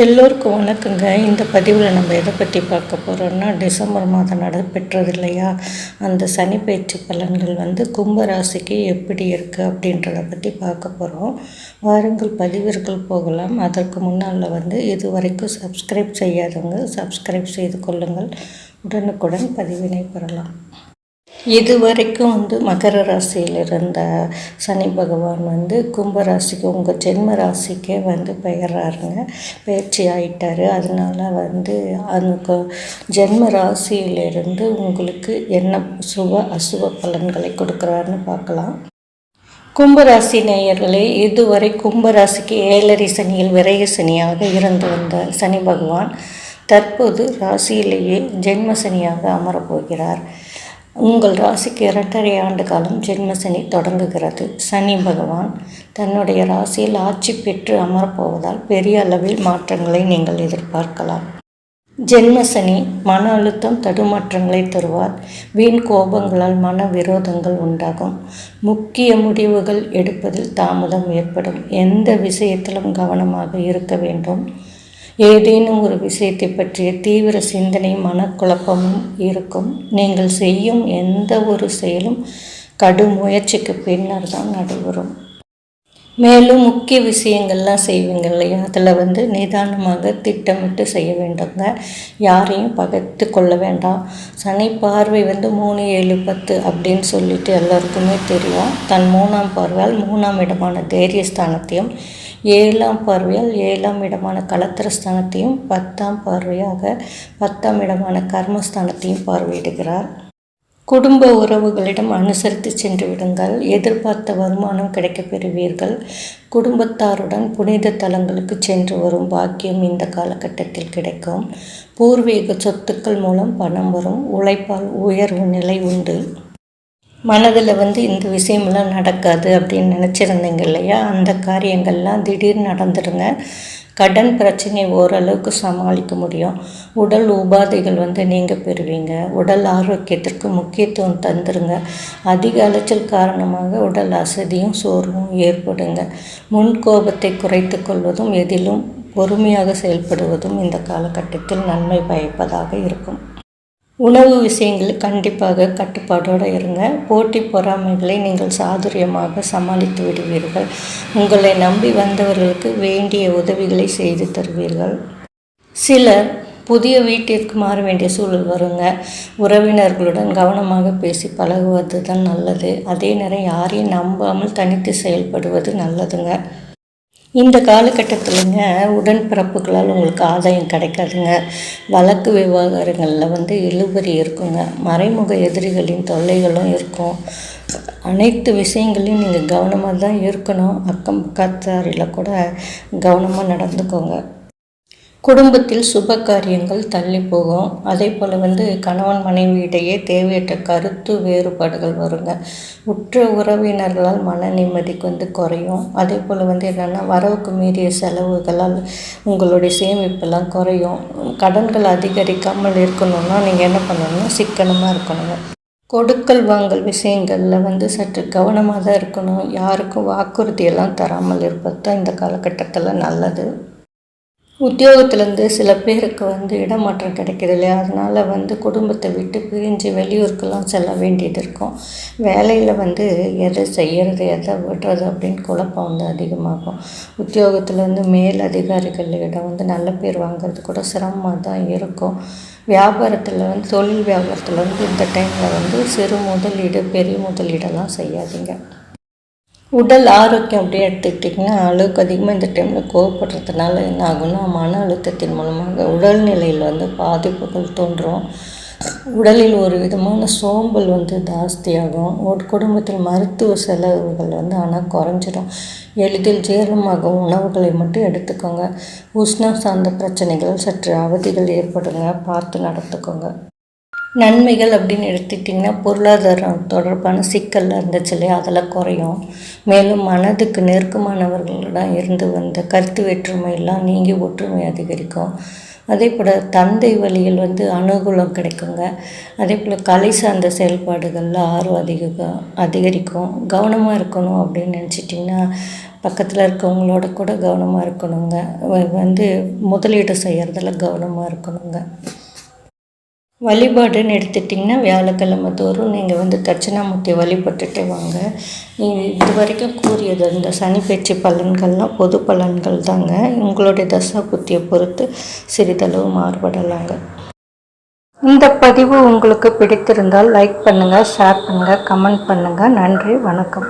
எல்லோருக்கும் வணக்கங்க. இந்த பதிவில் நம்ம எதை பற்றி பார்க்க போகிறோம்னா டிசம்பர் மாதம் நடைபெற்றது இல்லையா அந்த சனி பயிற்சி பலன்கள் வந்து கும்பராசிக்கு எப்படி இருக்குது அப்படின்றத பற்றி பார்க்க போகிறோம் வாருங்கள் பதிவிற்குள் போகலாம். அதற்கு முன்னால் வந்து இது வரைக்கும் சப்ஸ்கிரைப் செய்யாதவங்க சப்ஸ்கிரைப் செய்து கொள்ளுங்கள். உடனுக்குடன் பதிவினை பெறலாம். இதுவரைக்கும் வந்து மகர ராசியில் இருந்த சனி பகவான் வந்து கும்ப ராசிக்கு உங்கள் ஜென்ம ராசிக்கே வந்து பெயர்றாருங்க பயிற்சி ஆயிட்டார். அதனால வந்து அந்த ஜென்ம ராசியிலிருந்து உங்களுக்கு என்ன சுப அசுப பலன்களை கொடுக்குறாருன்னு பார்க்கலாம். கும்பராசி நேயர்களே இதுவரை கும்பராசிக்கு ஏழரை சனியில் விரைய சனியாக இருந்து வந்த சனி பகவான் தற்போது ராசியிலேயே ஜென்ம சனியாக அமரப்போகிறார் உங்கள் ராசிக்கு இரண்டரை ஆண்டு காலம் ஜென்ம சனி தொடங்குகிறது. சனி பகவான் தன்னுடைய ராசியில் ஆட்சி பெற்று அமரப்போவதால் பெரிய அளவில் மாற்றங்களை நீங்கள் எதிர்பார்க்கலாம். ஜென்ம சனி மன அழுத்தம் தடுமாற்றங்களை தருவார். வீண் கோபங்களால் மன விரோதங்கள் உண்டாகும். முக்கிய முடிவுகள் எடுப்பதில் தாமதம் ஏற்படும். எந்த விஷயத்திலும் கவனமாக இருக்க வேண்டும். ஏதேனும் ஒரு விஷயத்தை பற்றிய தீவிர சிந்தனை மனக்குழப்பமும் இருக்கும். நீங்கள் செய்யும் எந்த ஒரு செயலும் கடும் முயற்சிக்கு பின்னர் தான் நடைபெறும். மேலும் முக்கிய விஷயங்கள்லாம் செய்வீங்க இல்லையா? அதில் வந்து நிதானமாக திட்டமிட்டு செய்ய வேண்டுங்க. யாரையும் பகைத்து கொள்ள வேண்டாம். சனி பார்வை வந்து மூணு ஏழு பத்து அப்படின்னு சொல்லிட்டு எல்லாருக்குமே தெரியும். தன் மூணாம் பார்வையால் மூணாம் இடமான தைரியஸ்தானத்தையும் ஏழாம் பார்வையால் ஏழாம் இடமான கலத்திரஸ்தானத்தையும் பத்தாம் பார்வையாக பத்தாம் இடமான கர்மஸ்தானத்தையும் பார்வையிடுகிறார். குடும்ப உறவுகளிடம் அனுசரித்து சென்று விடுங்கள். எதிர்பார்த்த வருமானம் கிடைக்கப் பெறுவீர்கள். குடும்பத்தாருடன் புனித தலங்களுக்கு சென்று வரும் பாக்கியம் இந்த காலகட்டத்தில் கிடைக்கும். பூர்வீக சொத்துக்கள் மூலம் பணம் வரும். உழைப்பால் உயர்வு நிலை உண்டு. மனதில் வந்து இந்த விஷயமெல்லாம் நடக்காது அப்படின்னு நினச்சிருந்தீங்க இல்லையா? அந்த காரியங்கள்லாம் திடீர்னு நடந்துடுங்க கடன் பிரச்சனை ஓரளவுக்கு சமாளிக்க முடியும். உடல் உபாதைகள் வந்து நீங்கள் பெறுவீங்க. உடல் ஆரோக்கியத்திற்கு முக்கியத்துவம் தந்துருங்க. அதிக அலைச்சல் காரணமாக உடல் அசதியும் சோர்வும் ஏற்படுங்க. முன் கோபத்தை குறைத்து கொள்வதும் எதிலும் பொறுமையாக செயல்படுவதும் இந்த காலகட்டத்தில் நன்மை பயப்பதாக இருக்கும். உணவு விஷயங்கள் கண்டிப்பாக கட்டுப்பாடோடு இருங்க. போட்டி பொறாமைகளை நீங்கள் சாதுரியமாக சமாளித்து விடுவீர்கள். உங்களை நம்பி வந்தவர்களுக்கு வேண்டிய உதவிகளை செய்து தருவீர்கள். சிலர் புதிய வீட்டிற்கு மாற வேண்டிய சூழல் வருங்க. உறவினர்களுடன் கவனமாக பேசி பழகுவது தான் நல்லது. அதே நேரம் யாரையும் நம்பாமல் தனித்து செயல்படுவது நல்லதுங்க. இந்த காலகட்டத்திலங்க உடன்பிறப்புகளால் உங்களுக்கு ஆதாயம் கிடைக்காதுங்க. வழக்கு விவகாரங்களில் வந்து இழுபறி இருக்குங்க. மறைமுக எதிரிகளின் தொல்லைகளும் இருக்கும். அனைத்து விஷயங்களையும் நீங்கள் கவனமாக தான் இருக்கணும். அக்கம் பக்கத்தாரில் கூட கவனமாக நடந்துக்கோங்க. குடும்பத்தில் சுப காரியங்கள் தள்ளி போகும் அதே போல் வந்து கணவன் மனைவியிடையே தேவையற்ற கருத்து வேறுபாடுகள் வருங்க. உற்ற உறவினர்களால் மன நிம்மதிக்கு வந்து குறையும். அதே போல் வந்து என்னென்னா வரவுக்கு மீறிய செலவுகளால் உங்களுடைய சேமிப்பெல்லாம் குறையும். கடன்கள் அதிகரிக்காமல் இருக்கணும்னா நீங்கள் என்ன பண்ணணும்னா சிக்கனமாக இருக்கணுங்க. கொடுக்கல் வாங்கல் விஷயங்களில் வந்து சற்று கவனமாக தான் இருக்கணும். யாருக்கும் வாக்குறுதியெல்லாம் தராமல் இருப்பது தான் இந்த காலகட்டத்தில் நல்லது. உத்தியோகத்துலேருந்து சில பேருக்கு வந்து இடமாற்றம் கிடைக்கிது இல்லையா? அதனால் வந்து குடும்பத்தை விட்டு பிரிஞ்சு வெளியூருக்கெல்லாம் செல்ல வேண்டியது இருக்கும். வேலையில் வந்து எதை செய்கிறது எதை விடுறது அப்படின்னு குழப்பம் வந்து அதிகமாகும். உத்தியோகத்தில் வந்து மேல் அதிகாரிகளிடம் வந்து நல்ல பேர் வாங்குறது கூட சிரமமாக தான் இருக்கும். வியாபாரத்தில் வந்து தொழில் வியாபாரத்தில் வந்து இந்த டைமில் வந்து சிறு முதலீடு பெரிய முதலீடெல்லாம் செய்யாதீங்க. உடல் ஆரோக்கியம் அப்படியே எடுத்துக்கிட்டிங்கன்னா அளவுக்கு அதிகமாக இந்த டைமில் கோவப்படுறதுனால என்ன ஆகும்னா மன அழுத்தத்தின் மூலமாக உடல்நிலையில் வந்து பாதிப்புகள் தோன்றும். உடலில் ஒரு விதமான சோம்பல் வந்து ஜாஸ்தியாகும். ஒரு குடும்பத்தில் மருத்துவ செலவுகள் வந்து ஆனால் குறைஞ்சிடும். எளிதில் ஜீரணமாகும் உணவுகளை மட்டும் எடுத்துக்கோங்க. உஷ்ணம் சார்ந்த பிரச்சனைகள் சற்று அவதிகள் ஏற்படுங்க. பார்த்து நடத்துக்கோங்க நன்மைகள் அப்படின்னு எடுத்துக்கிட்டிங்கன்னா பொருளாதாரம் தொடர்பான சிக்கலில் இருந்துச்சு இல்லையா? அதெல்லாம் குறையும். மேலும் மனதுக்கு நெருக்கமானவர்களிடம் இருந்து வந்த கருத்து வேற்றுமையெல்லாம் நீங்கி ஒற்றுமை அதிகரிக்கும். அதே போல் தந்தை வழியில் வந்து அனுகூலம் கிடைக்குங்க. அதே போல் கலை சார்ந்த செயல்பாடுகளில் ஆர்வம் அதிகம் அதிகரிக்கும். கவனமாக இருக்கணும் அப்படின்னு நினச்சிட்டிங்கன்னா பக்கத்தில் இருக்கவங்களோட கூட கவனமாக இருக்கணுங்க. வந்து முதலீடு செய்கிறதுல கவனமாக இருக்கணுங்க. வழிபாடுன்னு எடுத்துட்டிங்கன்னா வியாழக்கிழமை தோறும் நீங்கள் வந்து தட்சிணாமூர்த்தி வழிபட்டுட்டு வாங்க. நீங்கள் இது வரைக்கும் கூறியது இந்த சனி பயிற்சி பலன்கள்லாம் பொது பலன்கள் தாங்க. உங்களுடைய தசா புத்தியை பொறுத்து சிறிதளவு மாறுபடலாங்க. இந்த பதிவு உங்களுக்கு பிடித்திருந்தால் லைக் பண்ணுங்கள் ஷேர் பண்ணுங்கள் கமெண்ட் பண்ணுங்கள் நன்றி வணக்கம்.